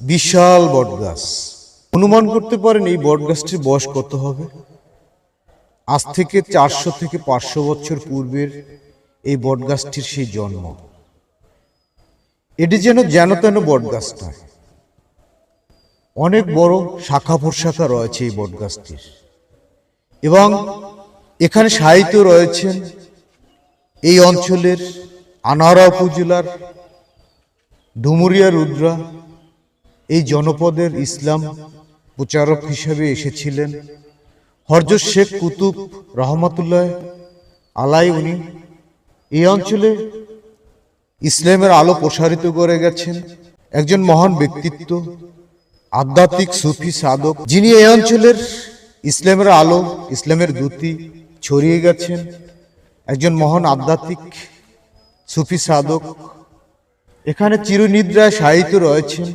বিশাল বটগাছ অনুমান করতে পারেন এই বটগাছটির বয়স কত হবে? আজ থেকে চারশো থেকে পাঁচশো বছর পূর্বের এই বটগাছটির সেই জন্ম। এটি যেন যেন তেন বটগাছ নয়। অনেক বড় শাখা প্রশাখা রয়েছে এই বটগাছটির এবং এখানে সাহিত্য রয়েছেন এই অঞ্চলের আনারা উপজেলার ডুমুরিয়া রুদ্রা এই জনপদের ইসলাম প্রচারক হিসেবে এসেছিলেন। হরজত শেখ কুতুব রহমতুল্লাহ আলাই উনি এই অঞ্চলে ইসলামের আলো প্রসারিত করে গেছেন। একজন মহান ব্যক্তিত্ব, আধ্যাত্মিক সুফি সাধক, যিনি এই অঞ্চলের ইসলামের আলো, ইসলামের দ্যুতি ছড়িয়ে গেছেন। একজন মহান আধ্যাত্মিক সুফি সাধক। এখানে চিরনিদ্রায় সাহিত্য রয়েছেন।